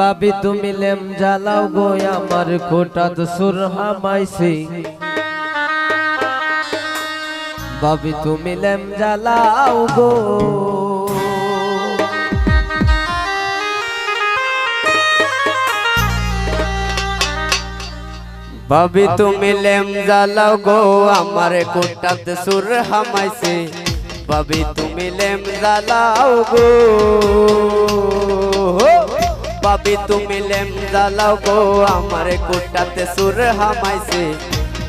বাবি, তুমি লেম জ্বালাও গো, আমার কোটাত সুর হামাইছি। বাবি, তুমি লেম জ্বালাও গো। বাবি, তুমি লেম জ্বালাও গো, আমার কোটাত সুর হামাইছে। বাবি, তুমি লেম জ্বালাও গো। বাবি তুমি লেম জ্বালাও গো আমার কোটাতে সুর হামাইছে।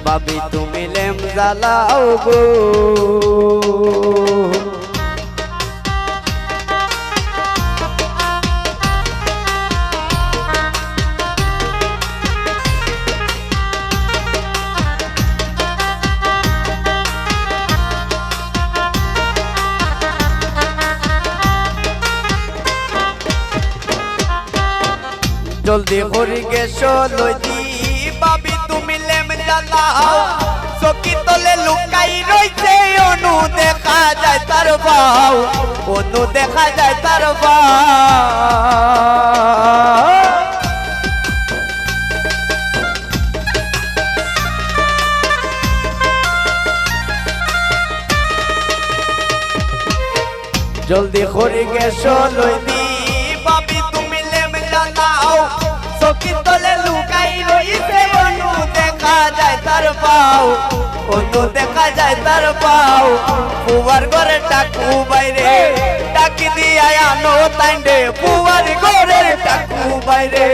বাবি তুমি লেম জ্বালাও গো। জলদি হরি গেছ লইদি বাবি, তুমি লেম জ্বালাও চকি তলে লুকাই রইছে, অনু দেখা যায় তার বাউ। অনু দেখা যায় তার জলদি করে গেছ লইদি পাও অনু দেখা যায় তার পাও। পুয়ার ঘরে টাকু বাইরে ডাকি দিয়া আনো তাইন্ডে পুয়ার ঘরে টাকু বাইরে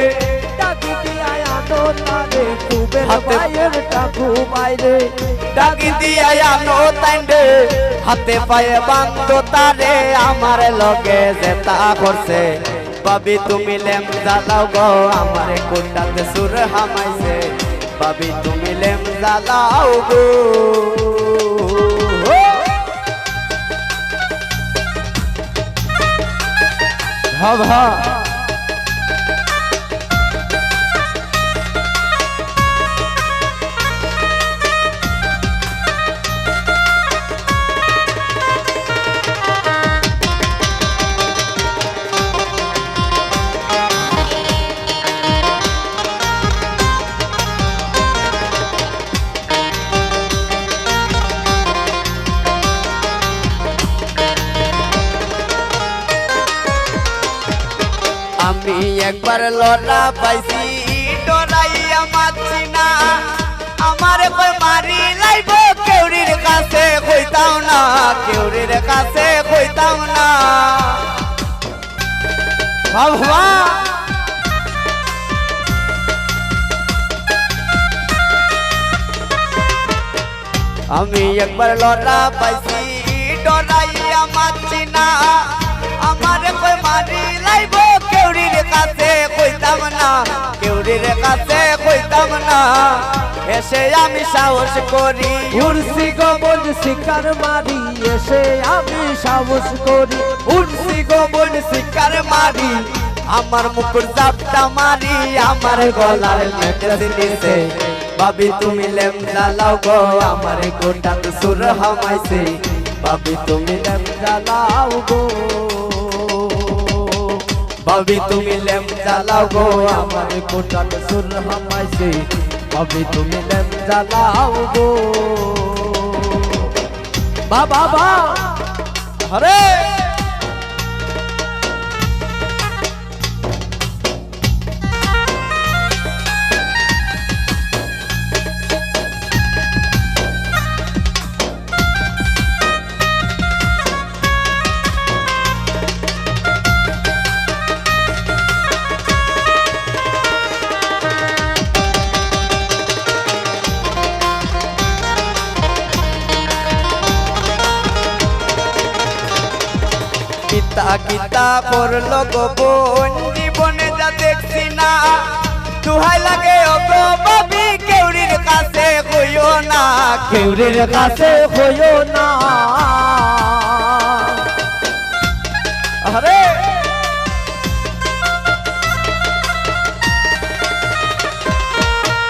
ডাকি দিয়া আনো তাইন্ডে কুবের ভাইয়ের টাকু বাইরে ডাকি দিয়া আনো তাইন্ডে হাতে পায়ে বান্ধ তারে আমার লগে যেতা করছে। বাবি তুমি লেম জ্বালাও গো আমার কোটাতে সুর হামাইছে? বাবি তুমি লেম জ্বালাও গো। ভাবা একবার লড়া পাইছি ডরাইয়া মাছি না আমার কই মারি লাইব কেউরির কাছে কইতাও না কেউরির কাছে কইতাও না বাবা আমি একবার লড়া পাইছি ডরাইয়া মাছি না আমার কই মারি লাইব কেউরির কাছে কইতাম না কেউরির কাছে কইতাম না। এসে আমি সাহস করি। উর্সি গমন শিকার মারি এসে আমি সাহস করি। উঠছি গোবন শিকার মারি আমার মুকুর জাপটা মারি আমার গলার নেকলেস নিছে ভাবি তুমি লেম জ্বালাও গো আমার গোটা সুর হামাইছে। ভাবি তুমি লেম জ্বালাও গো। ভাবি তুমি লেম জ্বালাও গো, আমার গোটাত সুর হামাইছে। ভাবি তুমি লেম জ্বালাও গো। বাবা বা হরে গীতা গীতা করল গো বোন জীবনে যা দেখছি না। তুহাই লাগে ওগো বাবি কেউরির কাছে কইও না কেউরের কাছে হইও না। আরে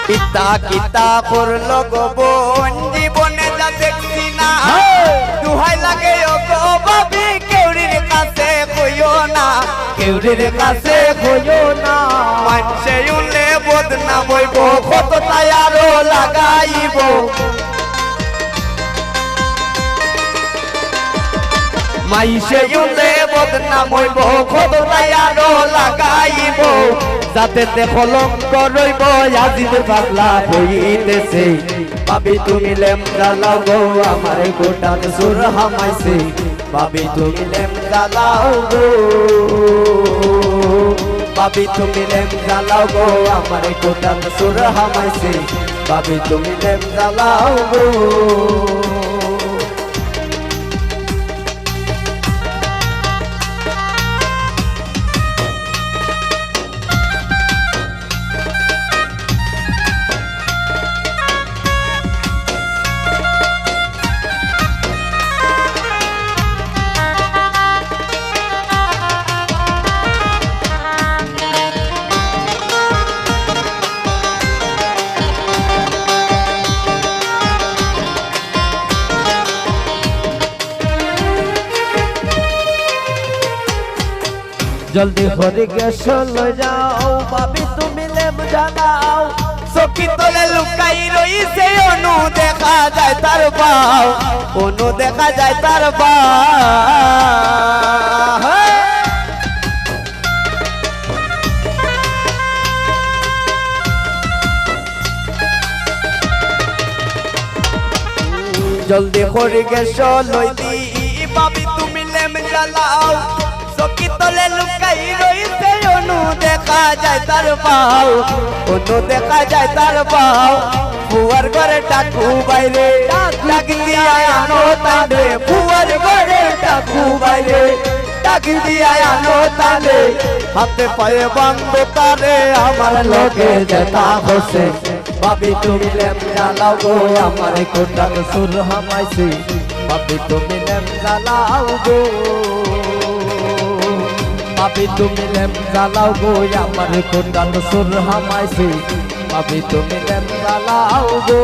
পিতা গীতা করল গো বোন জীবনে যা দেখছি না। দুহাই লাগে ওগো বাবি কেউরির কাছে কইও না, কেউরের কাছে হইও না। বদনাম হইব কত তাই আরও লাগাইব। মাইসে ইউলে বদনাম হইব কত আরও লাগাইব। যাতে তে কলঙ্ক রইব আজিদের পাগলা হইতেছে। ভাবি তুমি লেম জ্বালাও গো আমার গোটান সুর হামাইছে ভাবি তুমি লেম জ্বালাও গো। বাবি তুমি লেম জ্বালাও গো, আমার গোটান সুর হামাইছে। বাবি তুমি লেম জ্বালাও গো। জলদি হরি লই যাও। ভাবি, তুমি লেম জানাও। চকি তলে লুকাই রইছে, অনু দেখা যায় তার বাও। অনু দেখা যায় তার বাও। জলদি করে গেছ, লই দি। বাবি তুমি লেম জ্বালাও চকি তলে লুকাই রইছে, অনু দেখা যায় তার বাও অনু দেখা যায় তার বাও ফুয়ার ঘরে টাকু বাইরে, ডাক দিয়া আনো তালে। ফুয়ার ঘরে টাকু বাইরে, ডাক দিয়া আনো তালে। হাতে পায়ে বন্ধ তারে আমার লগে যেতা হসে ভাবি, তুমি লেম জ্বালাও আমার কোটাল সুর হামাইছে। ভাবি, তুমি লেম জ্বালাও ভাবি তুমি লেম জ্বালাও গো আমার কোটাল সুর হামাইছে। ভাবি তুমি লেম জ্বালাও গো।